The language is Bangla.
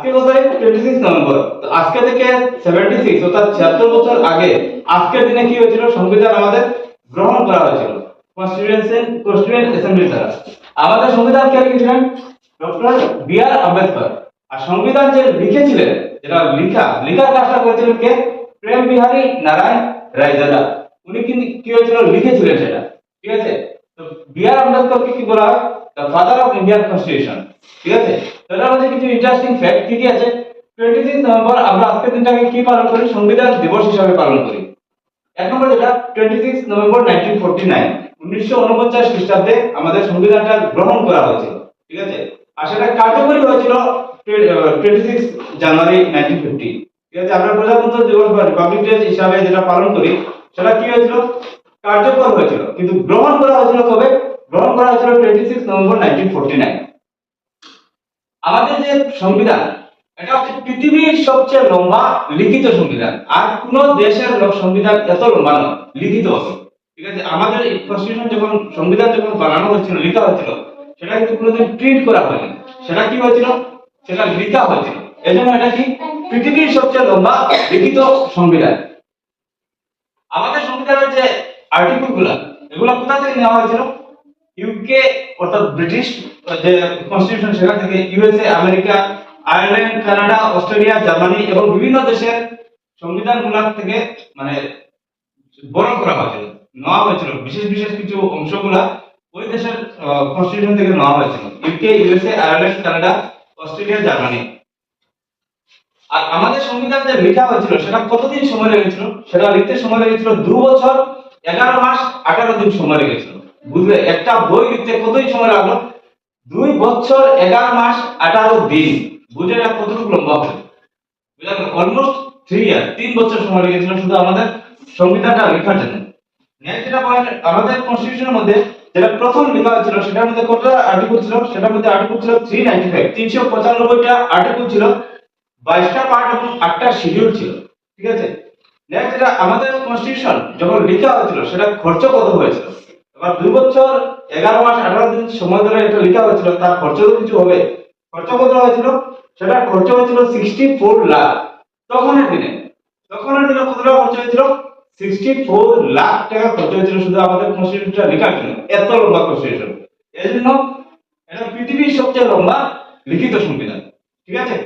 সংবিধান আম্বেদকর। আর সংবিধান যে লিখেছিলেন, যেটা লিখা, লিখার কাজটা করেছিলেন কে? প্রেম বিহারী নারায়ণ রায়জাদা। উনি কিন্তু কি হয়েছিল? লিখেছিলেন সেটা। ঠিক আছে? তো বি আর আম্বেদকরকে কি বলা হয়? The father of Indian constitution ঠিক আছে? তো এটার মধ্যে কিছু ইন্টারেস্টিং ফ্যাক্ট কি কি আছে? টোয়েন্টি সিক্স নভেম্বর আমরা আজকের দিনটাকে কি পালন করি? সংবিধান দিবস হিসাবে পালন করি। এক নম্বর যেটা twenty six November nineteen forty nine উনিশশো উনপঞ্চাশ খ্রিস্টাব্দে আমাদের সংবিধানটা গ্রহণ করা হয়েছিল। ঠিক আছে? আর সেটা কার্যকরী হয়েছিল twenty six January nineteen fifty ঠিক আছে? আমরা প্রজাতন্ত্র দিবস বা রিপাবলিক ডে হিসাবে যেটা পালন করি, সেটা কি হয়েছিল? কার্যকর হয়েছিল। কিন্তু গ্রহণ করা হয়েছিল কবে? গ্রহণ করা হয়েছিল twenty six November nineteen forty nine আমাদের যে সংবিধান, এটা হচ্ছে পৃথিবীর সবচেয়ে লম্বা লিখিত সংবিধান। আর কোন দেশের সংবিধান এত লম্বা নয়, লিখিত ঠিক আছে? আমাদের কনস্টিটিউশন যখন, সংবিধান যখন বানানো হয়েছিল, লেখা হয়েছিল, সেটা কিন্তু কোনোদিন প্রিন্ট করা হয়নি। সেটা কি হয়েছিল? সেটা লেখা হয়েছিল। এজন্য এটা কি? পৃথিবীর সবচেয়ে লম্বা লিখিত সংবিধান। আমাদের সংবিধানের যে আর্টিকেলগুলা, এগুলা কোথা থেকে নেওয়া হয়েছিল? ইউকে অর্থাৎ ব্রিটিশ যে কনস্টিটিউশন সেখান থেকে USA America Ireland Canada Australia Germany এবং বিভিন্ন দেশের সংবিধান থেকে মানে বড় করা হয়েছিল, নেওয়া হয়েছিল। বিশেষ বিশেষ কিছু অংশগুলা ওই দেশের কনস্টিটিউশন থেকে নেওয়া হয়েছিল। UK USA Ireland Canada Australia Germany আর আমাদের সংবিধান যে লেখা হয়েছিল, সেটা কতদিন সময় লেগেছিল? সেটা লিখতে সময় লেগেছিল দু বছর, এগারো মাস, আঠারো দিন সময় লেগেছিল। বুঝলে, একটা বই লিখতে কতদিন সময় লাগল? দুই বছর, এগারো মাস, আঠারো দিন। বুঝে এটা কতটুকু লম্বা হবে? বুঝলেন অলমোস্ট থ্রি ইয়ার তিন বছর সময় লেগেছিল শুধু আমাদের সংবিধানটা লেখার জন্য। যেটা আমাদের কনস্টিটিউশনের মধ্যে যেটা প্রথম লেখা সেটার মধ্যে কতটা আর্টিকেল ছিল? সেটার মধ্যে আর্টিকেল ছিল থ্রি নাইনটি ফাইভ তিনশো পঁচানব্বইটা আর্টিকেল ছিল, বাইশটা পার্ট এবং আটটা শিডিউল ছিল। ঠিক আছে? নেক্সট যেটা আমাদের কনস্টিটিউশন যখন লেখা হয়েছিল, সেটা খরচ কত হয়েছিল? এবার দুই বছর, এগারো মাস, আঠারো দিন সময় ধরে এটা লেখা হয়েছিল, তার খরচ তো কিছু হবে। খরচ কত হয়েছিল? সেটা খরচ হয়েছিল সিক্সটি ফোর লাখ। তখনের দিনে তখনের দিনে কত টাকা খরচ হয়েছিল? সিক্সটি ফোর লাখ টাকা খরচ হয়েছিল শুধু আমাদের কনস্টিটিউশনটা লেখার জন্য। এত লম্বা কনস্টিটিউশন এই জন্য এটা পৃথিবীর সবচেয়ে লম্বা লিখিত সংবিধান। ঠিক আছে?